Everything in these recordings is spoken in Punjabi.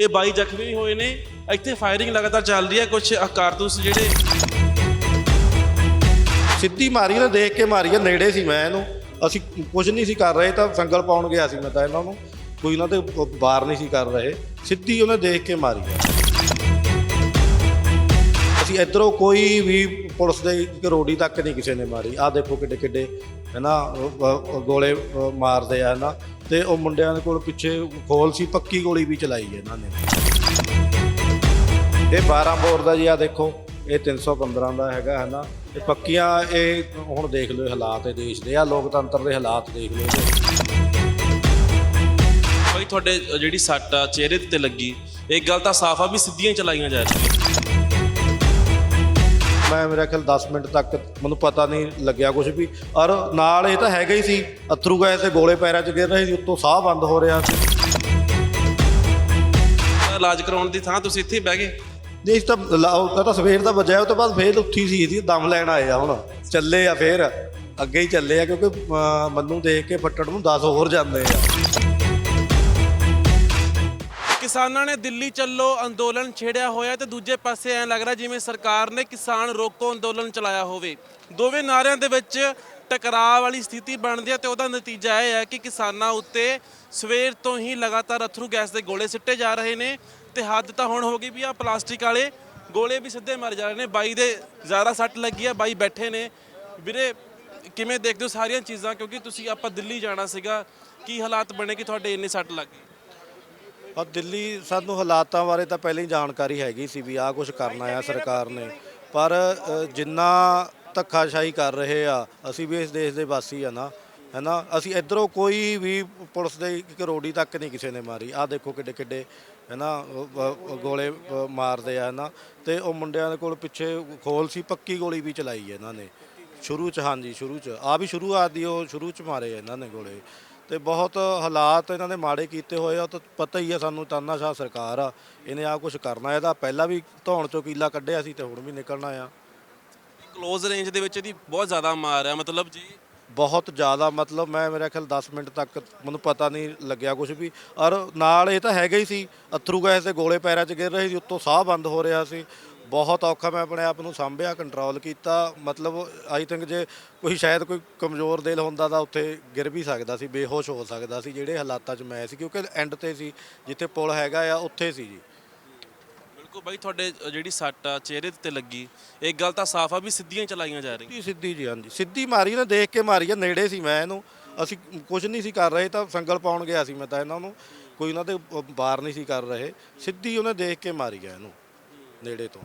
ਇਹ ਬਾਈ ਜ਼ਖਮੀ ਵੀ ਹੋਏ ਨੇ। ਇੱਥੇ ਫਾਇਰਿੰਗ ਲਗਾਤਾਰ ਚੱਲ ਰਹੀ ਹੈ। ਕੁਝ ਕਾਰਤੂਸ ਜਿਹੜੇ ਸਿੱਧੀ ਮਾਰੀ ਨਾ, ਦੇਖ ਕੇ ਮਾਰੀ ਆ, ਨੇੜੇ ਸੀ ਮੈਂ ਇਹਨੂੰ। ਅਸੀਂ ਕੁਝ ਨਹੀਂ ਸੀ ਕਰ ਰਹੇ, ਤਾਂ ਸੰਗਲ ਪਾਉਣ ਗਿਆ ਸੀ ਮੈਂ ਤਾਂ ਇਹਨਾਂ ਨੂੰ। ਕੋਈ ਇਹਨਾਂ ਤੇ ਵਾਰ ਨਹੀਂ ਸੀ ਕਰ ਰਹੇ। ਸਿੱਧੀ ਉਹਨੇ ਦੇਖ ਕੇ ਮਾਰੀ ਆ। ਅਸੀਂ ਇਧਰੋਂ ਕੋਈ ਵੀ ਪੁਲਿਸ ਦੇ ਇੱਕ ਰੋੜੀ ਤੱਕ ਨਹੀਂ ਕਿਸੇ ਨੇ ਮਾਰੀ। ਆ ਦੇਖੋ ਕਿੱਡੇ ਕਿੱਡੇ ਹੈ ਨਾ ਗੋਲੇ ਮਾਰਦੇ ਆ ਨਾ ਤੇ ਉਹ ਮੁੰਡਿਆਂ ਦੇ ਕੋਲ ਪਿੱਛੇ ਖੋਲ ਸੀ, ਪੱਕੀ ਗੋਲੀ ਵੀ ਚਲਾਈ ਹੈ ਇਹਨਾਂ ਨੇ। ਇਹ 12 ਬੋਰ ਦਾ ਜੀ ਆ ਦੇਖੋ, ਇਹ 315 ਦਾ ਹੈਗਾ, ਹੈ ਨਾ? ਇਹ ਪੱਕੀਆਂ, ਇਹ ਹੁਣ ਦੇਖ ਲਓ ਹਾਲਾਤ ਇਹ ਦੇਸ਼ ਦੇ ਆ ਲੋਕਤੰਤਰ ਦੇ ਹਾਲਾਤ ਦੇਖ ਲਓ ਇਹਦੇ। ਤੁਹਾਡੇ ਜਿਹੜੀ ਸੱਟ ਆ, ਚਿਹਰੇ ਤੇ ਲੱਗੀ, ਇਹ ਗੱਲ ਤਾਂ ਸਾਫ਼ ਆ ਵੀ ਸਿੱਧੀਆਂ ਚਲਾਈਆਂ ਜਾ ਰਹੀਆਂ। ਮੈਂ ਮੇਰਾ ਖਿਆਲ 10 ਮਿੰਟ ਤੱਕ ਮੈਨੂੰ ਪਤਾ ਨਹੀਂ ਲੱਗਿਆ ਕੁਝ ਵੀ। ਔਰ ਨਾਲ ਇਹ ਤਾਂ ਹੈਗਾ ਹੀ ਸੀ ਅਥਰੂ ਗੈਸ ਦੇ ਗੋਲੇ ਪੈਰਾਂ 'ਚ ਗਿਰ ਰਹੇ ਸੀ ਉੱਤੋਂ ਸਾਹ ਬੰਦ ਹੋ ਰਿਹਾ ਸੀ। ਇਲਾਜ ਕਰਾਉਣ ਦੀ ਥਾਂ ਤੁਸੀਂ ਇੱਥੇ ਹੀ ਬਹਿ ਗਏ? ਨਹੀਂ ਇਸ ਤਾਂ ਲਾ- ਉਹ ਤਾਂ ਸਵੇਰ ਦਾ ਵੱਜਿਆ ਉਹ ਤੋਂ ਬਾਅਦ ਫੇਰ ਉੱਠੀ ਸੀ ਇਹਦੀ ਦਮ ਲੈਣ ਆਏ ਆ ਹੁਣ। ਚੱਲੇ ਆ ਫੇਰ ਅੱਗੇ ਹੀ ਚੱਲੇ ਆ ਕਿਉਂਕਿ ਅਹ, ਮੈਨੂੰ ਦੇਖ ਕੇ ਫੱਟੜ ਨੂੰ 10 ਹੋਰ ਜਾਂਦੇ ਆ। ਕਿਸਾਨਾਂ ਨੇ ਦਿੱਲੀ ਚੱਲੋ ਅੰਦੋਲਨ ਛੇੜਿਆ ਹੋਇਆ ਤੇ ਦੂਜੇ ਪਾਸੇ ਐਂ ਲੱਗ ਰਿਹਾ ਜਿਵੇਂ ਸਰਕਾਰ ਨੇ ਕਿਸਾਨ ਰੋਕੋ ਅੰਦੋਲਨ ਚਲਾਇਆ ਹੋਵੇ। ਦੋਵੇਂ ਨਾਰਿਆਂ ਦੇ ਵਿੱਚ ਟਕਰਾਅ ਵਾਲੀ ਸਥਿਤੀ ਬਣਦੀ ਹੈ ਤੇ ਉਹਦਾ ਨਤੀਜਾ ਇਹ ਹੈ ਕਿ ਕਿਸਾਨਾਂ ਉੱਤੇ ਸਵੇਰ ਤੋਂ ਹੀ ਲਗਾਤਾਰ ਅਥਰੂ ਗੈਸ ਦੇ ਗੋਲੇ ਸਿੱਟੇ ਜਾ ਰਹੇ ਨੇ ਤੇ ਹੱਦ ਤਾਂ ਹੁਣ ਹੋ ਗਈ ਵੀ ਆ, ਪਲਾਸਟਿਕ ਵਾਲੇ ਗੋਲੇ ਵੀ ਸਿੱਧੇ ਮਰ ਜਾ ਰਹੇ ਨੇ। ਬਾਈ ਦੇ ਜ਼ਿਆਦਾ ਸੱਟ ਲੱਗੀ ਆ, ਬਾਈ ਬੈਠੇ ਨੇ। ਵੀਰੇ, ਕਿਵੇਂ ਦੇਖਦੇ ਹੋ ਸਾਰੀਆਂ ਚੀਜ਼ਾਂ? ਕਿਉਂਕਿ ਤੁਸੀਂ ਆਪਾਂ ਦਿੱਲੀ ਜਾਣਾ ਸੀਗਾ, ਕੀ ਹਾਲਾਤ ਬਣੇ ਕਿ ਤੁਹਾਡੇ ਇੰਨੇ ਸੱਟ ਲੱਗ ਗਈ ਔਰ ਦਿੱਲੀ ਸਾਨੂੰ ਹਾਲਾਤਾਂ ਬਾਰੇ ਤਾਂ ਪਹਿਲਾਂ ਹੀ ਜਾਣਕਾਰੀ ਹੈਗੀ ਸੀ ਵੀ ਆਹ ਕੁਝ ਕਰਨਾ ਆ ਸਰਕਾਰ ਨੇ। ਪਰ ਅ, ਜਿੰਨਾ ਧੱਕਾਸ਼ਾਹੀ ਕਰ ਰਹੇ ਆ ਅਸੀਂ ਵੀ ਇਸ ਦੇਸ਼ ਦੇ ਵਾਸੀ ਆ ਨਾ ਹੈਨਾ? ਅਸੀਂ ਇਧਰੋਂ ਕੋਈ ਵੀ ਪੁਲਿਸ ਦੇ ਇੱਕ ਰੋੜੀ ਤੱਕ ਨਹੀਂ ਕਿਸੇ ਨੇ ਮਾਰੀ। ਆਹ ਦੇਖੋ ਕਿੱਡੇ ਕਿੱਡੇ ਹੈਨਾ ਉਹ- ਉਹ ਗੋਲੇ ਅ, ਮਾਰਦੇ ਆ ਨਾ ਤੇ ਉਹ ਮੁੰਡਿਆਂ ਦੇ ਕੋਲ ਪਿੱਛੇ ਖੋਲ ਸੀ ਪੱਕੀ ਗੋਲੀ ਵੀ ਚਲਾਈ ਹੈ ਇਹਨਾਂ ਨੇ। ਸ਼ੁਰੂ ਚ ਹਾਂਜੀ ਸ਼ੁਰੂ ਚ। ਆ ਵੀ ਸ਼ੁਰੂਆਤ ਦੀ ਉਹ ਸ਼ੁਰੂ ਚ ਮਾਰੇ ਇਹਨਾਂ ਨੇ ਗੋਲੇ। ਤੇ ਬਹੁਤ ਹਾਲਾਤ ਇਹਨਾਂ ਨੇ ਮਾੜੇ ਕੀਤੇ ਹੋਏ ਆ ਤਾਂ ਪਤਾ ਹੀ ਆ ਸਾਨੂੰ ਤਾਨਾਸ਼ਾਹ ਸਰਕਾਰ ਆ ਇਹਨੇ ਆ ਕੁਝ ਕਰਨਾ ਇਹਦਾ ਪਹਿਲਾਂ ਵੀ ਧੌਣ ਚੋਂ ਕੀਲਾ ਕੱਢਿਆ ਸੀ ਤੇ ਹੁਣ ਵੀ ਨਿਕਲਣਾ ਆ। ਕਲੋਜ਼ ਰੇਂਜ ਦੇ ਵਿੱਚ ਇਹਦੀ ਬਹੁਤ ਜ਼ਿਆਦਾ ਮਾਰ ਆ ਮਤਲਬ ਜੀ? ਬਹੁਤ ਜ਼ਿਆਦਾ ਮਤਲਬ ਮੈਂ ਮੇਰਾ ਖਿਆਲ 10 ਮਿੰਟ ਤੱਕ ਮੈਨੂੰ ਪਤਾ ਨਹੀਂ ਲੱਗਿਆ ਕੁਝ ਵੀ ਔਰ ਨਾਲ ਇਹ ਤਾਂ ਹੈਗਾ ਹੀ ਸੀ ਅਥਰੂ ਗੈਸ ਦੇ ਗੋਲੇ ਪੈਰਾਂ 'ਚ ਗਿਰ ਰਹੇ ਸੀ ਉੱਤੋਂ ਸਾਹ ਬੰਦ ਹੋ ਰਿਹਾ ਸੀ ਬਹੁਤ ਔਖਾ ਮੈਂ ਆਪਣੇ ਆਪ ਨੂੰ ਸੰਭਿਆ ਕੰਟਰੋਲ ਕੀਤਾ। ਮਤਲਬ ਆਈ ਥਿੰਕ ਜੇ ਕੋਈ ਸ਼ਾਇਦ ਕੋਈ ਕਮਜ਼ੋਰ ਦਿਲ ਹੁੰਦਾ ਤਾਂ ਉੱਥੇ ਗਿਰ ਵੀ ਸਕਦਾ ਸੀ ਬੇਹੋਸ਼ ਹੋ ਸਕਦਾ ਸੀ ਜਿਹੜੇ ਹਾਲਾਤਾਂ 'ਚ ਮੈਂ ਸੀ ਕਿਉਂਕਿ ਐਂਡ ਤੇ ਸੀ ਜਿੱਥੇ ਪੁਲ ਹੈਗਾ ਆ ਉੱਥੇ ਸੀ ਜੀ। ਬਿਲਕੁਲ ਬਾਈ ਤੁਹਾਡੇ ਜਿਹੜੀ ਸੱਟ ਆ ਚਿਹਰੇ ਤੇ ਲੱਗੀ ਇੱਕ ਗੱਲ ਤਾਂ ਸਾਫ਼ ਆ ਵੀ ਸਿੱਧੀਆਂ ਹੀ ਚਲਾਈਆਂ ਜਾ ਰਹੀਆਂ। ਸਿੱਧੀ ਸਿੱਧੀ ਜੀ ਹਾਂਜੀ। ਸਿੱਧੀ ਮਾਰੀ ਨਾ ਦੇਖ ਕੇ ਮਾਰੀ ਆ ਨੇੜੇ ਸੀ ਮੈਂ ਇਹਨੂੰ। ਅਸੀਂ ਕੁਝ ਨਹੀਂ ਸੀ ਕਰ ਰਹੇ ਤਾਂ ਸੰਗਲ ਪਾਉਣ ਗਿਆ ਸੀ ਮੈਂ ਤਾਂ ਇਹਨਾਂ ਨੂੰ। ਕੋਈ ਉਹਨਾਂ ਤੇ ਵਾਰ ਨਹੀਂ ਸੀ ਕਰ ਰਹੇ। ਸਿੱਧੀ ਉਹਨੇ ਦੇਖ ਕੇ ਮਾਰੀ ਆ ਇਹਨੂੰ। ਨੇੜੇ ਤੋਂ।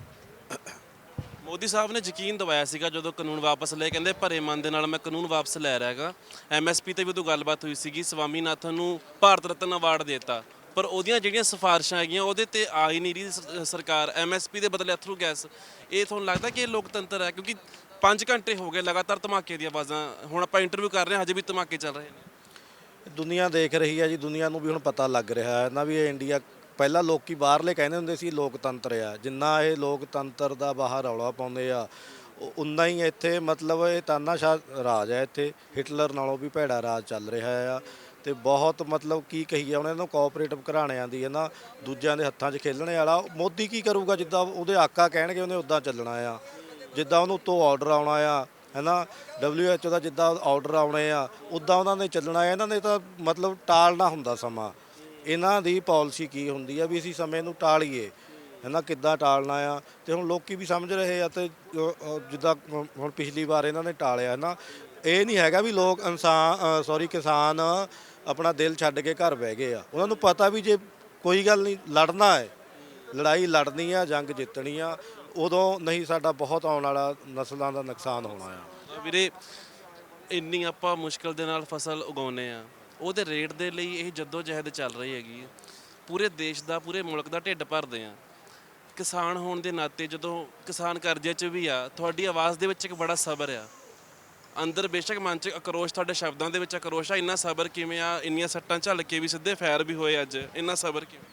ਮੋਦੀ ਸਾਹਿਬ ਨੇ ਯਕੀਨ ਦਿਵਾਇਆ ਸੀਗਾ ਜਦੋਂ ਕਾਨੂੰਨ ਵਾਪਸ ਲਏ ਕਹਿੰਦੇ ਭਰੇ ਮਨ ਦੇ ਨਾਲ ਮੈਂ ਕਾਨੂੰਨ ਵਾਪਸ ਲੈ ਰਿਹਾ ਹੈਗਾ। ਐਮਐਸਪੀ ਤੇ ਵੀ ਉਦੋਂ ਗੱਲਬਾਤ ਹੋਈ ਸੀਗੀ ਸਵਾਮੀਨਾਥਨ ਨੂੰ ਭਾਰਤ ਰਤਨ ਅਵਾਰਡ ਦਿੱਤਾ। ਪਰ ਉਹਦੀਆਂ ਜਿਹੜੀਆਂ ਸਿਫਾਰਿਸ਼ਾਂ ਹੈਗੀਆਂ ਉਹਦੇ ਤੇ ਆ ਹੀ ਨਹੀਂ ਰਹੀ ਸ- ਸਰਕਾਰ। ਐਮਐਸਪੀ ਦੇ ਬਦਲੇ ਅਥਰੂ ਗੈਸ। ਇਹ ਤੁਹਾਨੂੰ ਲੱਗਦਾ ਕਿ ਇਹ ਲੋਕਤੰਤਰ ਹੈ? ਕਿਉਂਕਿ 5 ਘੰਟੇ ਹੋ ਗਏ ਲਗਾਤਾਰ ਧਮਾਕੇ ਦੀਆਂ ਆਵਾਜ਼ਾਂ। ਹੁਣ ਆਪਾਂ ਇੰਟਰਵਿਊ ਕਰ ਰਹੇ ਹਾਂ ਹਜੇ ਵੀ ਧਮਾਕੇ ਚੱਲ ਰਹੇ ਨੇ। ਦੁਨੀਆ ਦੇਖ ਰਹੀ ਹੈ ਜੀ ਦੁਨੀਆ ਨੂੰ ਵੀ ਹੁਣ ਪਤਾ ਲੱਗ ਰਿਹਾ ਹੈ। ਨਾ ਵੀ ਇਹ ਇੰਡੀਆ ਪਹਿਲਾਂ ਲੋਕੀ ਬਾਹਰਲੇ ਕਹਿੰਦੇ ਹੁੰਦੇ ਸੀ ਲੋਕਤੰਤਰ ਆ, ਜਿੰਨਾ ਇਹ ਲੋਕਤੰਤਰ ਦਾ ਬਾਹਰ ਰੌਲਾ ਪਾਉਂਦੇ ਆ ਉਨਾ ਹੀ ਇੱਥੇ ਮਤਲਬ ਇਹ ਤਾਨਾਸ਼ਾਹ ਰਾਜ ਹੈ ਇੱਥੇ ਹਿਟਲਰ ਨਾਲੋਂ ਵੀ ਭੈੜਾ ਰਾਜ ਚੱਲ ਰਿਹਾ ਆ ਤੇ ਬਹੁਤ ਮਤਲਬ ਕੀ ਕਹੀਏ ਉਹਨਾਂ ਨੂੰ ਕੋਆਪਰੇਟਿਵ ਘਰਾਣਿਆਂ ਦੀ ਹੈ ਨਾ, ਦੂਜਿਆਂ ਦੇ ਹੱਥਾਂ 'ਚ ਖੇਲਣੇ ਵਾਲਾ, ਮੋਦੀ ਕੀ ਕਰੂਗਾ ਜਿੱਦਾਂ ਉਹਦੇ ਆਕਾ ਕਹਿਣਗੇ ਉਹਨੇ ਉਦਾਂ ਚੱਲਣਾ ਆ, ਜਿੱਦਾਂ ਉਹਨੂੰ ਉੱਤੋਂ ਆਰਡਰ ਆਉਣਾ ਆ, ਹੈਨਾ WHO ਦਾ ਜਿੱਦਾਂ ਆਰਡਰ ਆਉਣੇ ਆ ਉਦਾਂ ਉਹਨਾਂ ਨੇ ਚੱਲਣਾ ਆ, ਇਹਨਾਂ ਨੇ ਤਾਂ ਮਤਲਬ ਟਾਲਣਾ ਹੁੰਦਾ ਸਮਾਂ। ਇਹਨਾਂ ਦੀ ਪਾਲਿਸੀ ਕੀ ਹੁੰਦੀ ਆ ਵੀ ਅਸੀਂ ਸਮੇਂ ਨੂੰ ਟਾਲੀਏ ਹੈਨਾ ਕਿੱਦਾਂ ਟਾਲਣਾ ਆ ਤੇ ਹੁਣ ਲੋਕੀ ਵੀ ਸਮਝ ਰਹੇ ਆ ਤੇ ਅ, ਜਿੱਦਾਂ ਹੁਣ ਪਿਛਲੀ ਵਾਰ ਇਹਨਾਂ ਨੇ ਟਾਲਿਆ ਨਾ ਇਹ ਨਹੀਂ ਹੈਗਾ ਵੀ ਲੋਕ ਇਨਸਾਨ ਸੌਰੀ ਕਿਸਾਨ ਆਪਣਾ ਦਿਲ ਛੱਡ ਕੇ ਘਰ ਬਹਿ ਗਏ ਆ। ਉਹਨਾਂ ਨੂੰ ਪਤਾ ਵੀ ਜੇ ਕੋਈ ਗੱਲ ਨਹੀਂ ਲੜਨਾ ਹੈ ਲੜਾਈ ਲੜਨੀ ਆ ਜੰਗ ਜਿੱਤਣੀ ਆ ਉਦੋਂ ਨਹੀਂ ਸਾਡਾ ਬਹੁਤ ਆਉਣ ਵਾਲਾ ਨਸਲਾਂ ਦਾ ਨੁਕਸਾਨ ਹੋਣਾ ਆ। ਵੀਰੇ ਇੰਨੀ ਆਪਾਂ ਮੁਸ਼ਕਲ ਦੇ ਨਾਲ ਫਸਲ ਉਗਾਉਨੇ ਆ। ਉਹਦੇ ਰੇਟ ਦੇ ਲਈ ਇਹ ਜੱਦੋ ਜਹਿਦ ਚੱਲ ਰਹੀ ਹੈਗੀ ਪੂਰੇ ਦੇਸ਼ ਦਾ, ਪੂਰੇ ਮੁਲਕ ਦਾ ਢਿੱਡ ਭਰਦੇ ਆ। ਕਿਸਾਨ ਹੋਣ ਦੇ ਨਾਤੇ ਜਦੋਂ ਕਿਸਾਨ ਕਰਜ਼ੇ 'ਚ ਵੀ ਆ, ਤੁਹਾਡੀ ਆਵਾਜ਼ ਦੇ ਵਿੱਚ ਇੱਕ ਬੜਾ ਸਬਰ ਆ। ਅੰਦਰ ਬੇਸ਼ੱਕ ਮਨ 'ਚ ਆਕਰੋਸ਼, ਤੁਹਾਡੇ ਸ਼ਬਦਾਂ ਦੇ ਵਿੱਚ ਆਕਰੋਸ਼ ਆ, ਇੰਨਾ ਸਬਰ ਕਿਵੇਂ ਆ, ਇੰਨੀਆਂ ਸੱਟਾਂ ਝੱਲ ਕੇ ਵੀ ਸਿੱਧੇ ਫੈਰ ਵੀ ਹੋਏ ਅੱਜ, ਇੰਨਾ ਸਬਰ ਕਿਵੇਂ?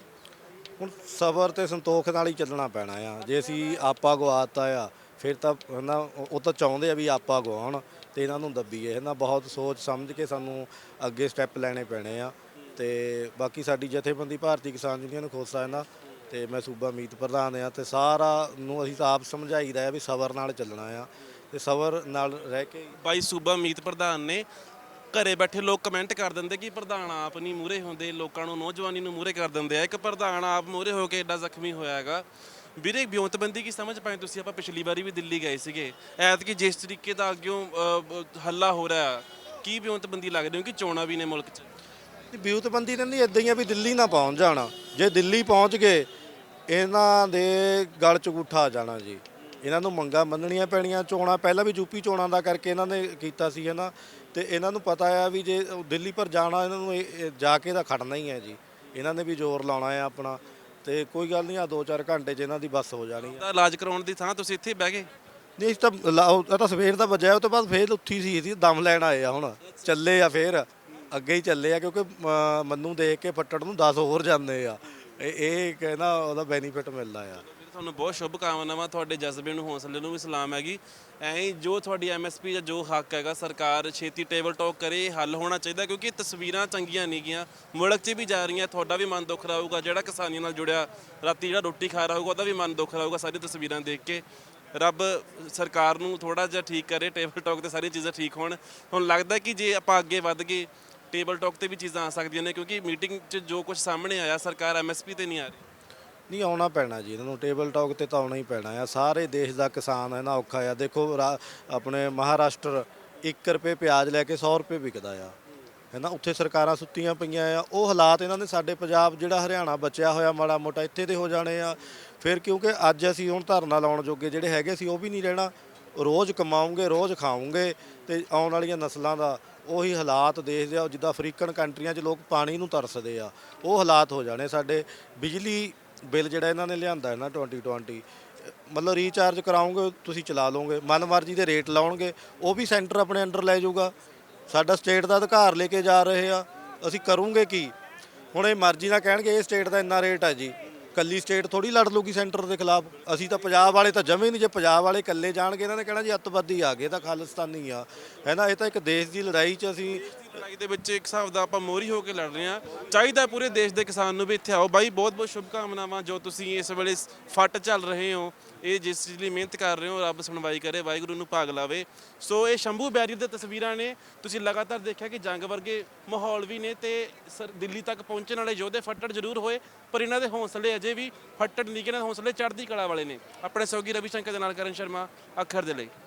ਹੁਣ ਸਬਰ ਤੇ ਸੰਤੋਖ ਨਾਲ ਹੀ ਚੱਲਣਾ ਪੈਣਾ ਆ। ਜੇ ਅਸੀਂ ਆਪਾ ਗਵਾਤਾ ਆ, ਫਿਰ ਤਾਂ ਨਾ ਉਹ ਤਾਂ ਚਾਹੁੰਦੇ ਆ ਵੀ ਆਪਾ ਗਵਾਉਣ ਤੇ ਇਹਨਾਂ ਨੂੰ ਦੱਬੀਏ ਹੈ। ਨਾ ਬਹੁਤ ਸੋਚ ਸਮਝ ਕੇ ਸਾਨੂੰ ਅੱਗੇ ਸਟੈਪ ਲੈਣੇ ਪੈਣੇ ਆ। ਤੇ ਬਾਕੀ ਸਾਡੀ ਜਥੇਬੰਦੀ ਭਾਰਤੀ ਕਿਸਾਨ ਯੂਨੀਅਨ ਖੋਸਾ ਹੈ ਨਾ ਤੇ ਮੈਂ ਸੂਬਾ ਮੀਤ ਪ੍ਰਧਾਨ ਆ ਤੇ ਸਾਰਾ ਨੂੰ ਅਸੀਂ ਤਾਂ ਆਪ ਸਮਝਾਈਦਾ ਆ ਵੀ ਸਬਰ ਨਾਲ ਚੱਲਣਾ ਆ ਤੇ ਸਬਰ ਨਾਲ ਰਹਿ ਕੇ ਬਾਈ ਸੂਬਾ ਮੀਤ ਪ੍ਰਧਾਨ ਨੇ ਘਰੇ ਬੈਠੇ ਲੋਕ ਕਮੈਂਟ ਕਰ ਦਿੰਦੇ ਕਿ ਪ੍ਰਧਾਨ ਆਪ ਨਹੀਂ ਮੂਰੇ ਹੁੰਦੇ, ਲੋਕਾਂ ਨੂੰ, ਨੌਜਵਾਨੀ ਨੂੰ ਮੂਰੇ ਕਰ ਦਿੰਦੇ ਆ। ਇੱਕ ਪ੍ਰਧਾਨ ਆਪ ਮੂਰੇ ਹੋ ਕੇ ਐਡਾ ਜ਼ਖਮੀ ਹੋਇਆ ਹੈਗਾ। ਵੀਰੇ, ਬਿਉਂਤਬੰਦੀ ਕੀ ਸਮਝ ਪਾਏ ਤੁਸੀਂ? ਆਪਾਂ ਪਿਛਲੀ ਵਾਰੀ ਵੀ ਦਿੱਲੀ ਗਏ ਸੀਗੇ। ਐਤਕੀ ਜਿਸ ਤਰੀਕੇ ਦਾ ਅੱਗਿਓਂ ਹੱਲਾ ਹੋ ਰਿਹਾ, ਕੀ ਬਿਉਂਤਬੰਦੀ ਲੱਗਦੇ ਹੋ? ਕਿ ਚੋਣਾਂ ਵੀ ਨੇ ਮੁਲਕ 'ਚ। ਬਿਊਤਬੰਦੀ ਤਾਂ ਨਹੀਂ ਇਦਾਂ ਹੀ ਆ ਵੀ ਦਿੱਲੀ ਨਾ ਪਹੁੰਚ ਜਾਣਾ। ਜੇ ਦਿੱਲੀ ਪਹੁੰਚ ਗਏ, ਇਹਨਾਂ ਦੇ ਗਲ ਚ ਗੁੱਠਾ ਆ ਜਾਣਾ ਜੀ। ਇਹਨਾਂ ਨੂੰ ਮੰਗਾਂ ਮੰਨਣੀਆਂ ਪੈਣੀਆਂ। ਚੋਣਾਂ, ਪਹਿਲਾਂ ਵੀ ਯੂਪੀ ਚੋਣਾਂ ਦਾ ਕਰਕੇ ਇਹਨਾਂ ਨੇ ਕੀਤਾ ਸੀ ਹੈ ਨਾ ਤੇ ਇਹਨਾਂ ਨੂੰ ਪਤਾ ਆ ਵੀ ਜੇ ਦਿੱਲੀ ਪਰ ਜਾਣਾ, ਇਹਨਾਂ ਨੂੰ ਇਹ- ਜਾ ਕੇ ਤਾਂ ਖੜਨਾ ਹੀ ਹੈ ਜੀ। ਇਹਨਾਂ ਨੇ ਵੀ ਜ਼ੋਰ ਲਾਉਣਾ ਆ ਆਪਣਾ। ਤੇ ਕੋਈ ਗੱਲ ਨਹੀਂ ਆ 2-4 ਘੰਟੇ 'ਚ ਇਹਨਾਂ ਦੀ ਬੱਸ ਹੋ ਜਾਣੀ ਹੈ ਇਲਾਜ ਕਰਾਉਣ ਦੀ ਥਾਂ ਤੁਸੀਂ ਇੱਥੇ ਹੀ ਬਹਿ ਗਏ? ਨਹੀਂ ਇਸ ਤਾਂ ਲਾ- ਉਹ ਇਹ ਤਾਂ ਸਵੇਰ ਦਾ ਵੱਜਿਆ ਉਹ ਤੋਂ ਬਾਅਦ ਫੇਰ ਉੱਠੀ ਸੀ ਅਸੀਂ ਦਮ ਲੈਣ ਆਏ ਆ ਹੁਣ। ਚੱਲੇ ਆ ਫੇਰ ਅੱਗੇ ਹੀ ਚੱਲੇ ਆ ਕਿਉਂਕਿ ਅਮ, ਮੰਨੂ ਦੇਖ ਕੇ ਫੱਟੜ ਨੂੰ 10 ਹੋਰ ਜਾਂਦੇ ਆ। ਇਹ ਇਹ ਕਹਿੰਦਾ ਉਹਦਾ ਬੈਨੀਫਿਟ ਮਿਲਦਾ ਆ। ਤੁਹਾਨੂੰ ਬਹੁਤ ਸ਼ੁਭ ਕਾਮਨਾਵਾਂ ਤੁਹਾਡੇ ਜਜ਼ਬੇ ਨੂੰ, ਹੌਸਲੇ ਨੂੰ ਵੀ ਸਲਾਮ ਹੈਗੀ। ਐਂ ਹੀ ਜੋ ਤੁਹਾਡੀ ਐਮਐਸਪੀ ਜਾਂ ਜੋ ਹੱਕ ਹੈਗਾ, ਸਰਕਾਰ ਛੇਤੀ ਟੇਬਲ ਟਾਕ ਕਰੇ ਇਹ ਹੱਲ ਹੋਣਾ ਚਾਹੀਦਾ, ਕਿਉਂਕਿ ਇਹ ਤਸਵੀਰਾਂ ਚੰਗੀਆਂ ਨਹੀਂ ਗੀਆਂ। ਮੁਲਕ 'ਚ ਵੀ ਜਾ ਰਹੀਆਂ, ਤੁਹਾਡਾ ਵੀ ਮਨ ਦੁੱਖ ਰਹੂਗਾ, ਜਿਹੜਾ ਕਿਸਾਨੀਆਂ ਨਾਲ ਜੁੜਿਆ, ਰਾਤੀ ਜਿਹੜਾ ਰੋਟੀ ਖਾ ਰਿਹਾ ਹੋਊਗਾ, ਉਹਦਾ ਵੀ ਮਨ ਦੁੱਖ ਰਹੂਗਾ ਸਾਰੀ ਤਸਵੀਰਾਂ ਦੇਖ ਕੇ। ਰੱਬ ਸਰਕਾਰ ਨੂੰ ਥੋੜਾ ਜਿਹਾ ਠੀਕ ਕਰੇ ਟੇਬਲ ਟਾਕ ਤੇ ਸਾਰੀਆਂ ਚੀਜ਼ਾਂ ਠੀਕ ਹੋਣ। ਹੁਣ ਲੱਗਦਾ ਕਿ ਜੇ ਆਪਾਂ ਅੱਗੇ ਵੱਧ ਗਏ ਟੇਬਲ ਟਾਕ ਤੇ ਵੀ ਚੀਜ਼ਾਂ ਆ ਸਕਦੀਆਂ ਨੇ, ਕਿਉਂਕਿ ਮੀਟਿੰਗ 'ਚ ਜੋ ਕੁਝ ਸਾਹਮਣੇ ਆਇਆ, ਸਰਕਾਰ ਐਮਐਸਪੀ ਤੇ ਨਹੀਂ ਆ ਰਹੀ। ਨਹੀਂ ਆਉਣਾ ਪੈਣਾ ਜੀ ਇਹਨਾਂ ਨੂੰ ਟੇਬਲ ਟਾਕ ਤੇ ਤਾਂ ਆਉਣਾ ਹੀ ਪੈਣਾ ਆ। ਸਾਰੇ ਦੇਸ਼ ਦਾ ਕਿਸਾਨ ਹੈ ਨਾ ਔਖਾ ਆ। ਦੇਖੋ ਰਾ- ਆਪਣੇ ਮਹਾਰਾਸ਼ਟਰ 1 ਰੁਪਏ ਪਿਆਜ਼ ਲੈ ਕੇ 100 ਰੁਪਏ ਵਿਕਦਾ ਆ। ਹੈ ਨਾ ਉੱਥੇ ਸਰਕਾਰਾਂ ਸੁੱਤੀਆਂ ਪਈਆਂ ਆ। ਉਹ ਹਾਲਾਤ ਇਹਨਾਂ ਨੇ ਸਾਡੇ ਪੰਜਾਬ ਜਿਹੜਾ ਹਰਿਆਣਾ ਬਚਿਆ ਹੋਇਆ ਮਾੜਾ ਮੋਟਾ ਇੱਥੇ ਦੇ ਹੋ ਜਾਣੇ ਆ। ਫਿਰ ਕਿਉਂਕਿ ਅੱਜ ਅਸੀਂ ਹੁਣ ਧਰਨਾ ਲਾਉਣ ਜੋਗੇ ਜਿਹੜੇ ਹੈਗੇ ਸੀ ਉਹ ਵੀ ਨਹੀਂ ਰਹਿਣਾ। ਰੋਜ਼ ਕਮਾਉਂਗੇ ਰੋਜ਼ ਖਾਉਂਗੇ ਤੇ ਆਉਣ ਵਾਲੀਆਂ ਨਸਲਾਂ ਦਾ ਉਹੀ ਹਾਲਾਤ ਦੇਸ਼ ਦੇ ਆ, ਜਿੱਦਾਂ ਅਫਰੀਕਨ ਕੰਟਰੀਆਂ 'ਚ ਲੋਕ ਪਾਣੀ ਨੂੰ ਤਰਸਦੇ ਆ। ਉਹ ਹਾਲਾਤ ਹੋ ਜਾਣੇ ਸਾਡੇ। ਬਿਜਲੀ ਬਿੱਲ ਜਿਹੜਾ ਇਹਨਾਂ ਨੇ ਲਿਆਂਦਾ ਹੈ ਨਾ 2020 ਮਤਲਬ ਰੀਚਾਰਜ ਕਰਾਉਂਗੇ, ਤੁਸੀਂ ਚਲਾ ਲਓਗੇ ਮਨਮਰਜ਼ੀ ਦੇ ਰੇਟ ਲਾਉਣਗੇ, ਉਹ ਵੀ ਸੈਂਟਰ ਆਪਣੇ ਅੰਡਰ ਲੈ ਜਾਊਗਾ। ਸਾਡਾ ਸਟੇਟ ਦਾ ਅਧਿਕਾਰ ਲੈ ਕੇ ਜਾ ਰਹੇ ਆ, ਅਸੀਂ ਕਰੂੰਗੇ ਕੀ? ਹੁਣ ਇਹ ਮਰਜ਼ੀ ਨਾਲ ਕਹਿਣਗੇ, ਇਹ ਸਟੇਟ ਦਾ ਇੰਨਾ ਰੇਟ ਹੈ ਜੀ। ਕੱਲੀ ਸਟੇਟ ਥੋੜੀ ਲੜ ਲੂਗੀ ਸੈਂਟਰ ਦੇ ਖਿਲਾਫ। ਅਸੀਂ ਤਾਂ ਪੰਜਾਬ ਵਾਲੇ ਤਾਂ ਜਮੇ ਨਹੀਂ, ਜੇ ਪੰਜਾਬ ਵਾਲੇ ਇਕੱਲੇ ਜਾਣਗੇ, ਇਹਨਾਂ ਨੇ ਕਹਿਣਾ ਜੀ ਅੱਤਵਾਦੀ ਆ ਗਏ ਤਾਂ ਖਾਲਿਸਤਾਨੀ ਆ। ਹੈ ਨਾ, ਇਹ ਤਾਂ ਇੱਕ ਦੇਸ਼ ਦੀ ਲੜਾਈ 'ਚ ਅਸੀਂ ਲੜਾਈ ਦੇ ਵਿੱਚ ਇੱਕ ਹਿਸਾਬ ਦਾ ਆਪਾਂ ਮੋਰੀ ਹੋ ਕੇ ਲੜ ਰਹੇ ਹਾਂ। ਚਾਹੀਦਾ ਪੂਰੇ ਦੇਸ਼ ਦੇ ਕਿਸਾਨ ਨੂੰ ਵੀ ਇੱਥੇ ਆਓ। ਬਾਈ, ਬਹੁਤ ਬਹੁਤ ਸ਼ੁਭਕਾਮਨਾਵਾਂ ਜੋ ਤੁਸੀਂ ਇਸ ਵੇਲੇ ਫੱਟ ਚੱਲ ਰਹੇ ਹੋ। ਇਹ ਜਿਸ ਚੀਜ਼ ਲਈ ਮਿਹਨਤ ਕਰ ਰਹੇ ਹੋ, ਰੱਬ ਸੁਣਵਾਈ ਕਰੇ, ਵਾਹਿਗੁਰੂ ਨੂੰ ਭਾਗ ਲਾਵੇ। ਸੋ ਇਹ ਸ਼ੰਭੂ ਬੈਰੀਅਰ ਦੀਆਂ ਤਸਵੀਰਾਂ ਨੇ। ਤੁਸੀਂ ਲਗਾਤਾਰ ਦੇਖਿਆ ਕਿ ਜੰਗ ਵਰਗੇ ਮਾਹੌਲ ਵੀ ਨੇ ਤੇ ਸਰ- ਦਿੱਲੀ ਤੱਕ ਪਹੁੰਚਣ ਵਾਲੇ ਯੋਧੇ ਫੱਟੜ ਜ਼ਰੂਰ ਹੋਏ, ਪਰ ਇਹਨਾਂ ਦੇ ਹੌਸਲੇ ਅਜੇ ਵੀ ਫੱਟੜ ਨਹੀਂ ਕਿ ਇਹਨਾਂ ਦੇ ਹੌਸਲੇ ਚੜ੍ਹਦੀ ਕਲਾ ਵਾਲੇ ਨੇ। ਆਪਣੇ ਸੌਗੀ ਰਵੀ ਸ਼ੰਕਰ ਦੇ ਨਾਲ ਕਰਨ ਸ਼ਰਮਾ, ਅੱਖਰ ਦੇ ਲਈ।